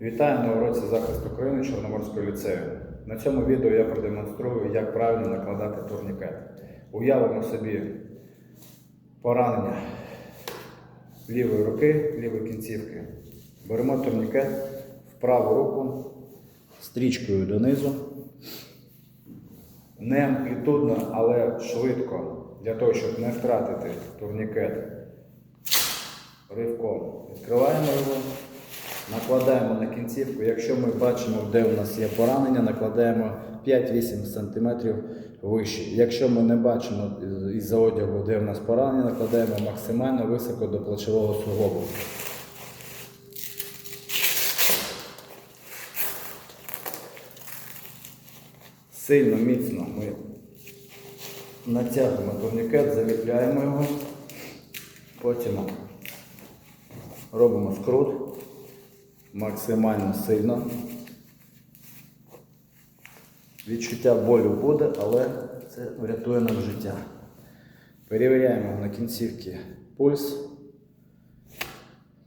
Вітаю на уроці захисту України Чорноморського ліцею. На цьому відео я продемонструю, як правильно накладати турнікет. Уявимо собі поранення лівої руки, лівої кінцівки. Беремо турнікет в праву руку стрічкою донизу. Не амплітудно, але швидко, для того, щоб не втратити турнікет ривком. Відкриваємо його, накладаємо на кінцівку. Якщо ми бачимо, де у нас є поранення, накладаємо 5-8 см вище. Якщо ми не бачимо із-за одягу, де у нас поранення, накладаємо максимально високо до плечового суглобу. Сильно, міцно ми натягуємо турнікет, заліпляємо його, потім робимо скрут максимально сильно. Відчуття болю буде, але це врятує нам життя. Перевіряємо на кінцівці пульс.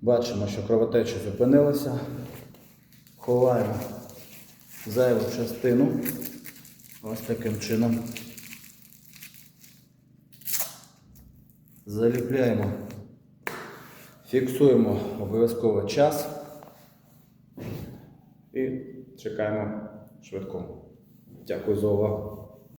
Бачимо, що кровотеча зупинилася. Ховаємо зайву частину. Ось таким чином. Заліпляємо. Фіксуємо обов'язково час і чекаємо швидко. Дякую за увагу.